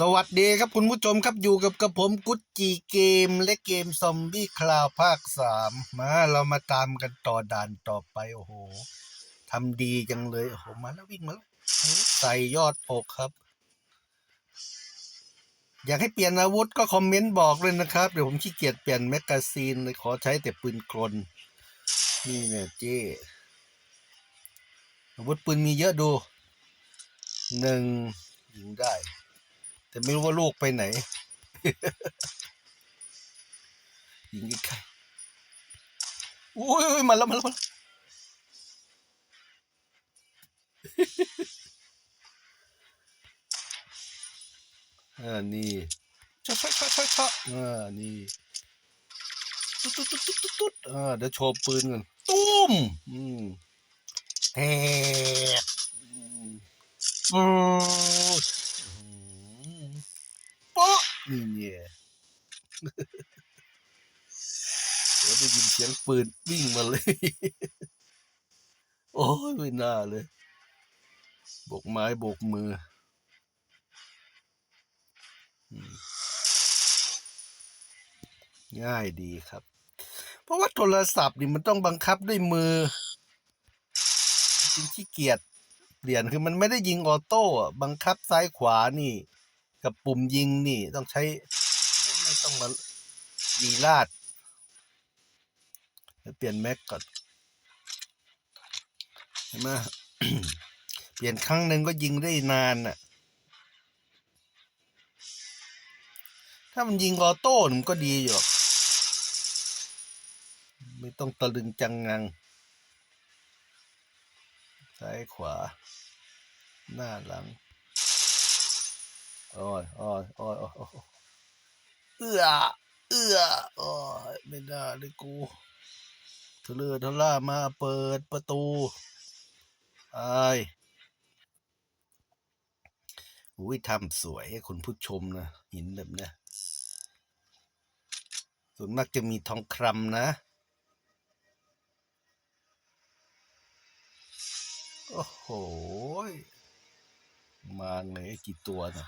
สวัสดีครับคุณผู้ชมครับอยู่กับกระผมกุ๊จีเกมและเกมซอมบี้คลาวภาคสามมาเรามาตามกันต่อด่านต่อไปโอ้โหทำดีจังเลยโอ้โหมาแล้ววิ่งมาแล้วใส่ยอดอกครับ อยากให้เปลี่ยนอาวุธก็คอมเมนต์บอกเลยนะครับ เดี๋ยวผมขี้เกียจเปลี่ยนแมกกาซีนเลยขอใช้แต่ปืนกลนี่เนี่ยเจ้อาวุธปืนมีเยอะดูหนึ่งยิงได้ แต่ไม่รู้ว่าลูกไปไหนยิงใกล้ๆอุ้ยมาแล้วมาแล้วมาแล้วอ่านี่ชะชะชะชะชะอ่านี่ตุ๊ดตุ๊ดตุ๊ดตุ๊ดตุ๊ดอ่าเดี๋ยวโชว์ปืนกันตุ้มอืมแฮกอืม เนี่ยเดี๋ยวได้ยินเสียงปืนวิ่งมาเลย โอ้ยไม่น่าเลยโบกไม้โบกมือง่ายดีครับ เพราะว่าโทรศัพท์นี่มันต้องบังคับด้วยมือจริงขี้เกียจเปลี่ยนคือมันไม่ได้ยิงออโต้บังคับซ้ายขวานี่ กับปุ่มยิงนี่ต้องใช้ไม่ต้องมาดีลาดเปลี่ยนแม็กก่อนเห็นไหมเปลี่ยนครั้งหนึ่งก็ยิงได้นานน่ะ ถ้ามันยิงออโต้มันก็ดีอยู่ ไม่ต้องตะลึงจังงัง ซ้ายขวา หน้าหลัง โอ้ยโอ้ยโอ้ยอ้อยเอื้อเอื้อโอ้ยไม่ได้เลยกูทะเลอทะล่ามาเปิดประตูไอ้ายอุ้ยทำสวยให้คุณผู้ชมนะหินแบบเนี้ยส่วนมากจะมีทองคำนะโอ้โห มาไงกี่ตัวนะ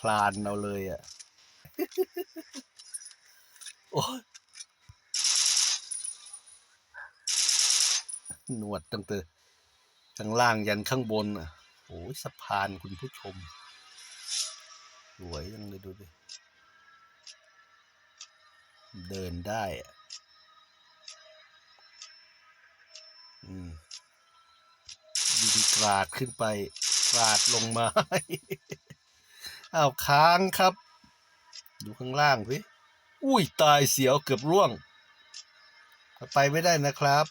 คลานเอาเลยอะ โอ้ยหนวดตั้งแต่ข้างล่างยันข้างบนอะโอ้ยสะพานคุณผู้ชม สวยจังเลยดูดิ เดินได้อะอืมดินกราดขึ้นไปกราดลงมา อ้าวค้างครับ ดูข้างล่างสิอุ้ยตายเสียวเกือบร่วง ไปไม่ได้นะครับ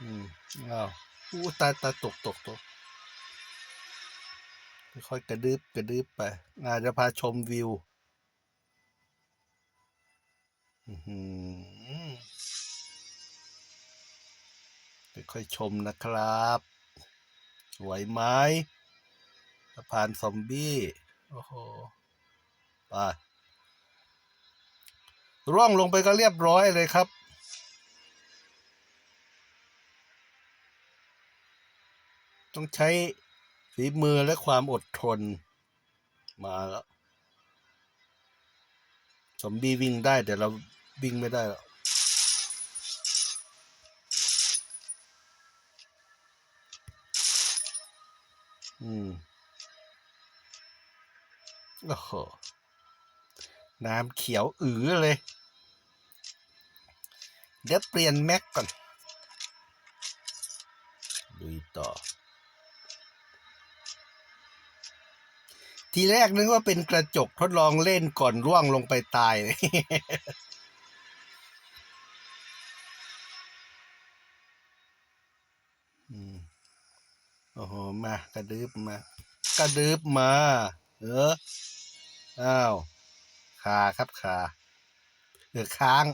อืมอ้าวอู้ตายตายตกตกตกค่อยกระดึบกระดึบไปอาจจะพาชมวิวอื้อหือค่อยชมนะครับ สวยไหม สะพานซอมบี้ โอ้โหไปร่วงลงไปก็เรียบร้อยเลยครับ ต้องใช้ฝีมือและความอดทน มาแล้วซอมบี้วิ่งได้แต่เราวิ่งไม่ได้หรอกอืม โอ้โห น้ำเขียวอือเลย เดี๋ยวเปลี่ยนแม็กก่อนลุยต่อ ทีแรกนึกว่าเป็นกระจกทดลองเล่นก่อนร่วงลงไปตายเลยอืมโอ้โห มากระดึบมากระดึบมา เออ อ้าวขาครับขาเหลือค้าง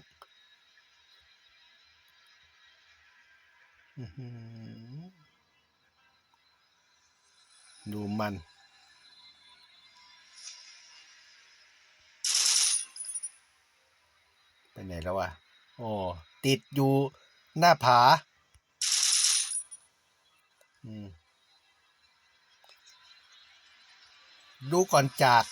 ดูมันไปไหนแล้ววะโอ้ติดอยู่หน้าผา ดูก่อนจาก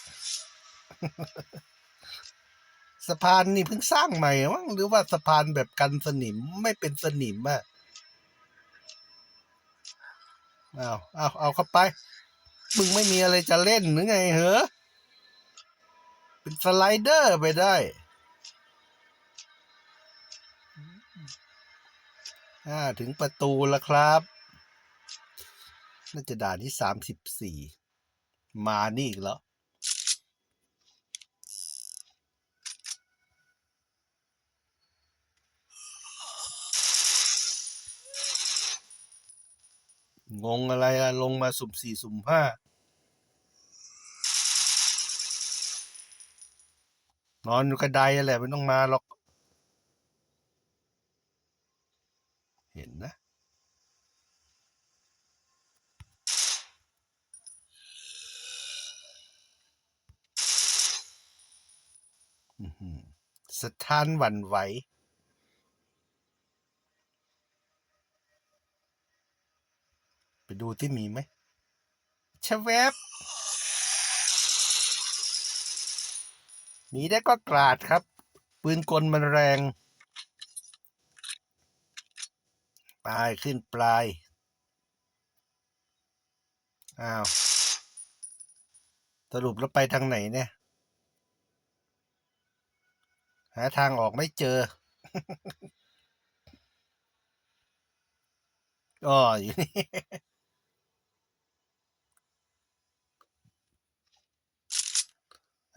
สะพานนี่เพิ่งสร้างใหม่มั้งหรือว่าสะพานแบบกันสนิมไม่เป็นสนิมอะเอาเอาเอาเข้าไป มึงไม่มีอะไรจะเล่นหรือไงเหรอเป็นสไลเดอร์ไปได้อ่าถึงประตูแล้วครับ น่าจะด่านที่สามสิบสี่ มานี่อีกแล้ว งงอะไรอะลงมาสุ่มสี่สุ่มห้านอนอยู่กระไดอะแหละไม่ต้องมาหรอก เห็นนะอื้อหือสถานหวั่นไหว ไป ดูที่มีไหมชะแวบมีได้ก็กราดครับ ปืนกลมันแรงปลายขึ้นปลาย อ้าว สรุปแล้วไปทางไหนเนี่ย หาทางออกไม่เจออ๋ออยู่นี่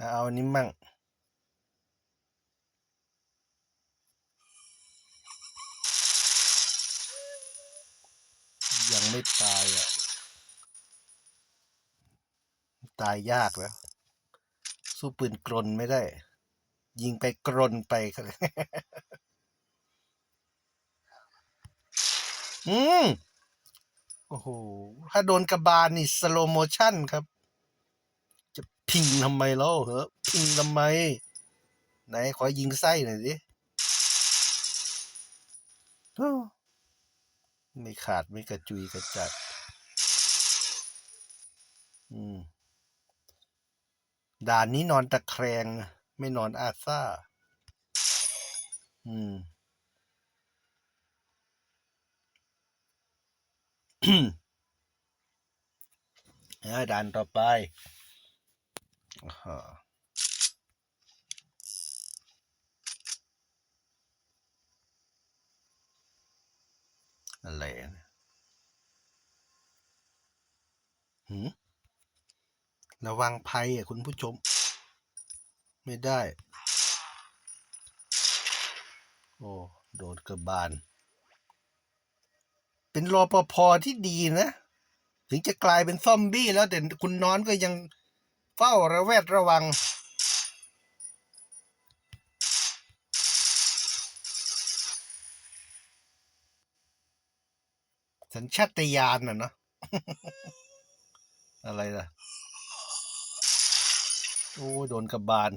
เอาอันนี้มั่งยังไม่ตายอะ ตายยากแล้วสู้ปืนกลนไม่ได้ ยิงไปกรนไปครับอืม โอ้โห ถ้าโดนกระบาลนี่ สโลโมชั่นครับ พิงทำไมแล้วเหรอพิงทำไม ไหนขอยิงไส้หน่อยดิไม่ขาดไม่กระจุยกระจัด อืม ด่านนี้นอนตะแครงไม่นอนอาซ่า อืมอ่าด่านต่อไป อ่าอะไรนะหืมระวังภัยอะคุณผู้ชม ไม่ได้ โอ้ โดนกระบาล เป็นรอปภที่ดีนะ ถึงจะกลายเป็นซอมบี้แล้วแต่คุณนอนก็ยัง เฝ้าระแวดระวัง สัญชาตญาณน่ะเนอะอะไรล่ะ โอ้โดนกระบาล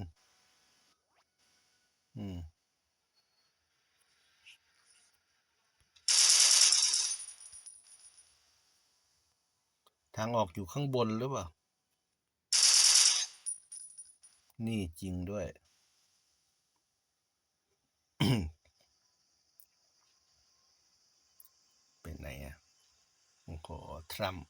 อืมทางออกอยู่ข้างบนหรือเปล่า นี่จริงด้วย เป็นไหนอะโอ้โหทรัมป์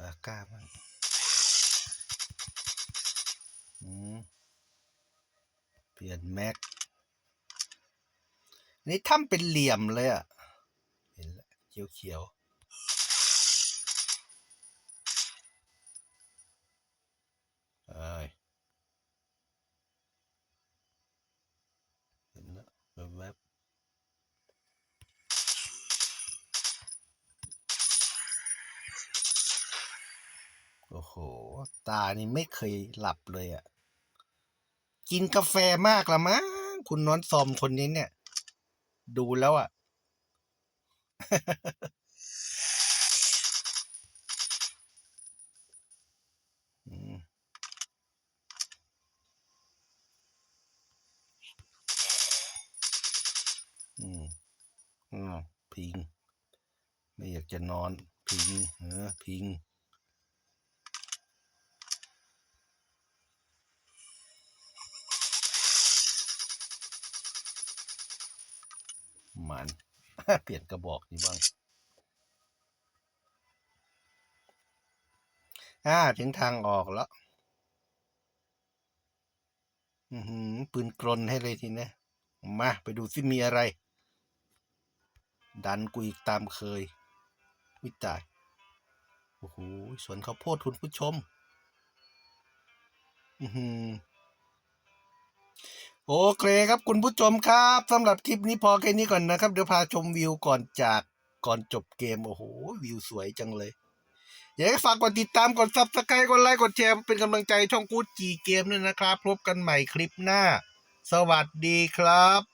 อาก้าบ้างอืมเปลี่ยนแม็ก นี่ถ้ำเป็นเหลี่ยมเลยอะ เห็นแล้วเขียวเขียวๆ เอ้ยเห็นแล้วแวบโอ้โห ตานี่ไม่เคยหลับเลยอะ กินกาแฟมากละมั้งคุณนอนซอมคนนี้เนี่ย ดูแล้วอะ อืมอืมพิง ไม่อยากจะนอน พิงเออพิงมันเปลี่ยนกระบอกดีบ้าง อ่า ถึงทางออกแล้ว อืมปืนกลนให้เลยทีนะ มา ไปดูซิมีอะไร ดันกูอีกตามเคยวิตาย โอ้โห สวนข้าวโพดคุณผู้ชม อือหือโอเคครับคุณผู้ชมครับสำหรับคลิปนี้พอแค่นี้ก่อนนะครับ เดี๋ยวพาชมวิวก่อนจากก่อนจบเกม โอ้โห วิวสวยจังเลย อย่ากให้ฝากกดติดตามกดซับสไครต์กดไลค์กดแชร์เป็นกำลังใจช่องกูดจีเกมด้วยนะครับ พบกันใหม่คลิปหน้า สวัสดีครับ